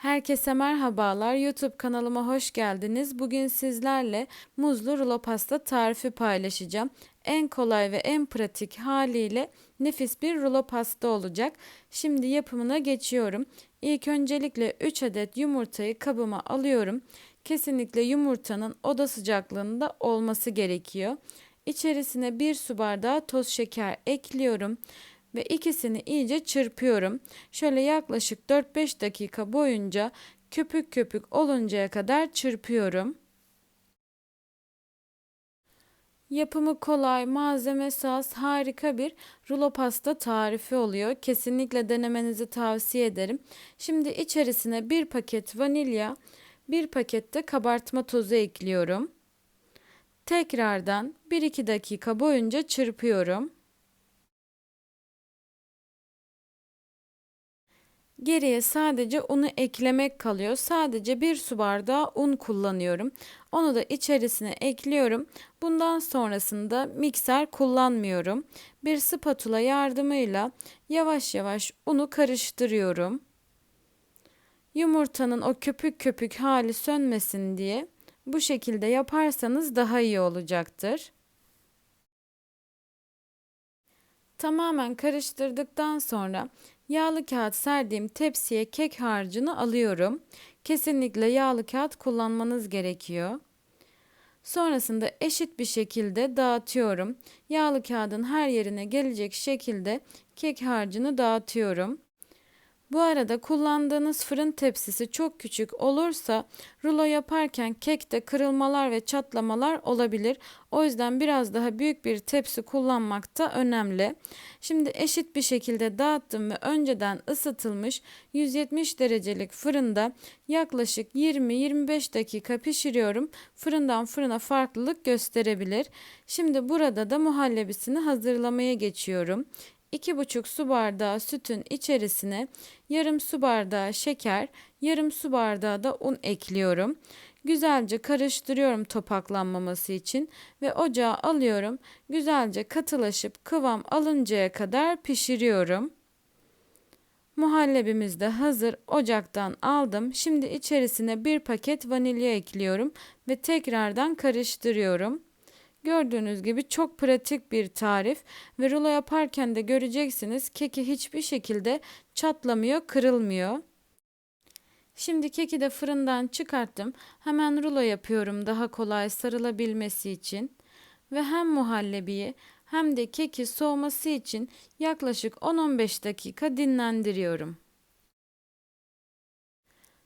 Herkese merhabalar. YouTube kanalıma hoş geldiniz. Bugün sizlerle muzlu rulo pasta tarifi paylaşacağım. En kolay ve en pratik haliyle nefis bir rulo pasta olacak. Şimdi yapımına geçiyorum. İlk öncelikle 3 adet yumurtayı kabıma alıyorum. Kesinlikle yumurtanın oda sıcaklığında olması gerekiyor. İçerisine 1 su bardağı toz şeker ekliyorum ve ikisini iyice çırpıyorum. Şöyle yaklaşık 4-5 dakika boyunca köpük köpük oluncaya kadar çırpıyorum. Yapımı kolay, malzemesi az, harika bir rulo pasta tarifi oluyor. Kesinlikle denemenizi tavsiye ederim. Şimdi içerisine bir paket vanilya, bir paket de kabartma tozu ekliyorum. Tekrardan 1-2 dakika boyunca çırpıyorum. Geriye sadece unu eklemek kalıyor. Sadece bir su bardağı un kullanıyorum. Onu da içerisine ekliyorum. Bundan sonrasında mikser kullanmıyorum. Bir spatula yardımıyla yavaş yavaş unu karıştırıyorum. Yumurtanın o köpük köpük hali sönmesin diye bu şekilde yaparsanız daha iyi olacaktır. Tamamen karıştırdıktan sonra Yağlı kağıt serdiğim tepsiye kek harcını alıyorum. Kesinlikle yağlı kağıt kullanmanız gerekiyor. Sonrasında eşit bir şekilde dağıtıyorum. Yağlı kağıdın her yerine gelecek şekilde kek harcını dağıtıyorum. Bu arada kullandığınız fırın tepsisi çok küçük olursa rulo yaparken kekte kırılmalar ve çatlamalar olabilir. O yüzden biraz daha büyük bir tepsi kullanmak da önemli. Şimdi eşit bir şekilde dağıttım ve önceden ısıtılmış 170 derecelik fırında yaklaşık 20-25 dakika pişiriyorum. Fırından fırına farklılık gösterebilir. Şimdi burada da muhallebisini hazırlamaya geçiyorum. 2,5 su bardağı sütün içerisine yarım su bardağı şeker, yarım su bardağı da un ekliyorum. Güzelce karıştırıyorum topaklanmaması için ve ocağa alıyorum. Güzelce katılaşıp kıvam alıncaya kadar pişiriyorum. Muhallebimiz de hazır. Ocaktan aldım. Şimdi içerisine bir paket vanilya ekliyorum ve tekrardan karıştırıyorum. Gördüğünüz gibi çok pratik bir tarif ve rulo yaparken de göreceksiniz keki hiçbir şekilde çatlamıyor, kırılmıyor. Şimdi keki de fırından çıkarttım. Hemen rulo yapıyorum daha kolay sarılabilmesi için. Ve hem muhallebiyi hem de keki soğuması için yaklaşık 10-15 dakika dinlendiriyorum.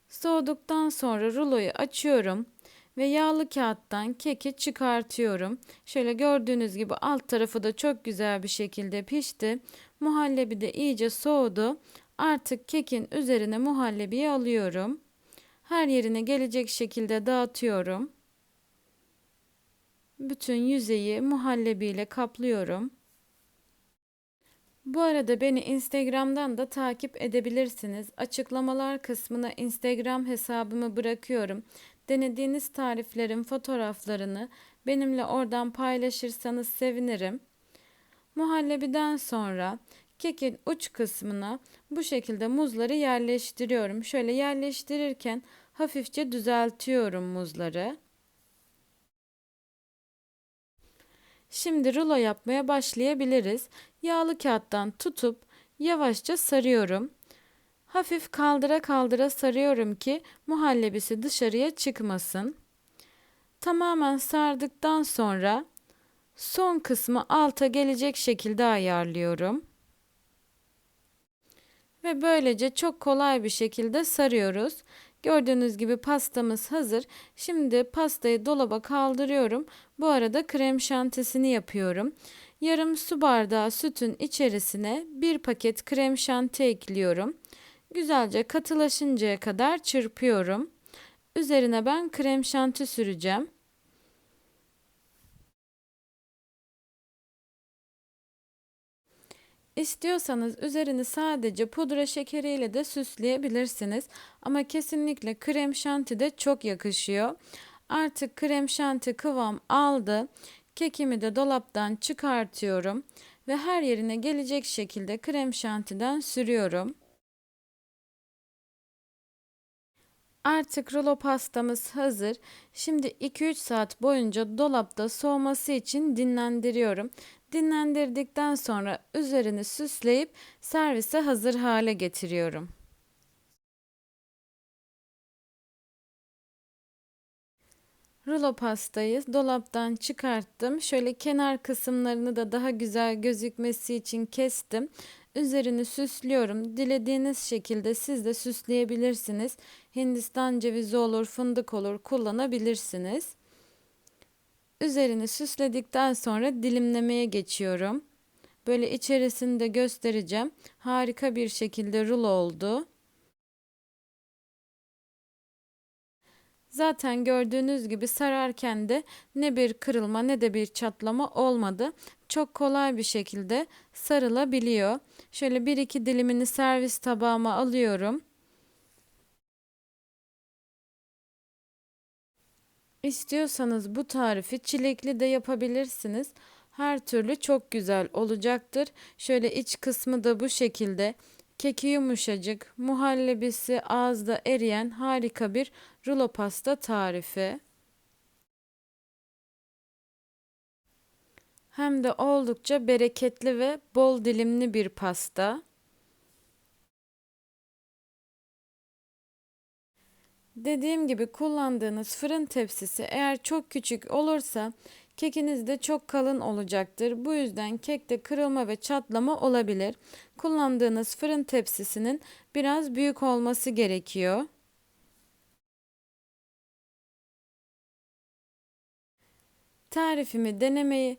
Soğuduktan sonra ruloyu açıyorum ve yağlı kağıttan keki çıkartıyorum. Şöyle gördüğünüz gibi alt tarafı da çok güzel bir şekilde pişti. Muhallebi de iyice soğudu. Artık kekin üzerine muhallebiyi alıyorum. Her yerine gelecek şekilde dağıtıyorum. Bütün yüzeyi muhallebiyle kaplıyorum. Bu arada beni Instagram'dan da takip edebilirsiniz. Açıklamalar kısmına Instagram hesabımı bırakıyorum. Denediğiniz tariflerin fotoğraflarını benimle oradan paylaşırsanız sevinirim. Muhallebiden sonra kekin uç kısmına bu şekilde muzları yerleştiriyorum. Şöyle yerleştirirken hafifçe düzeltiyorum muzları. Şimdi rulo yapmaya başlayabiliriz. Yağlı kağıttan tutup yavaşça sarıyorum. Hafif kaldıra kaldıra sarıyorum ki muhallebisi dışarıya çıkmasın. Tamamen sardıktan sonra son kısmı alta gelecek şekilde ayarlıyorum. Ve böylece çok kolay bir şekilde sarıyoruz. Gördüğünüz gibi pastamız hazır. Şimdi pastayı dolaba kaldırıyorum. Bu arada krem şantesini yapıyorum. Yarım su bardağı sütün içerisine bir paket krem şanti ekliyorum. Güzelce katılaşıncaya kadar çırpıyorum. Üzerine ben krem şanti süreceğim. İstiyorsanız üzerini sadece pudra şekeriyle de süsleyebilirsiniz. Ama kesinlikle krem şanti de çok yakışıyor. Artık krem şanti kıvam aldı. Kekimi de dolaptan çıkartıyorum ve her yerine gelecek şekilde krem şantiden sürüyorum. Artık rulo pastamız hazır. Şimdi 2-3 saat boyunca dolapta soğuması için dinlendiriyorum. Dinlendirdikten sonra üzerini süsleyip servise hazır hale getiriyorum. Rulo pastayı dolaptan çıkarttım. Şöyle kenar kısımlarını da daha güzel gözükmesi için kestim. Üzerini süslüyorum. Dilediğiniz şekilde siz de süsleyebilirsiniz. Hindistan cevizi olur, fındık olur kullanabilirsiniz. Üzerini süsledikten sonra dilimlemeye geçiyorum. Böyle içerisini de göstereceğim. Harika bir şekilde rulo oldu. Zaten gördüğünüz gibi sararken de ne bir kırılma ne de bir çatlama olmadı. Çok kolay bir şekilde sarılabiliyor. Şöyle bir iki dilimini servis tabağıma alıyorum. İstiyorsanız bu tarifi çilekli de yapabilirsiniz. Her türlü çok güzel olacaktır. Şöyle iç kısmı da bu şekilde. Keki yumuşacık, muhallebisi ağızda eriyen harika bir rulo pasta tarifi. Hem de oldukça bereketli ve bol dilimli bir pasta. Dediğim gibi kullandığınız fırın tepsisi eğer çok küçük olursa kekiniz de çok kalın olacaktır. Bu yüzden kekte kırılma ve çatlama olabilir. Kullandığınız fırın tepsisinin biraz büyük olması gerekiyor. Tarifimi denemeyi,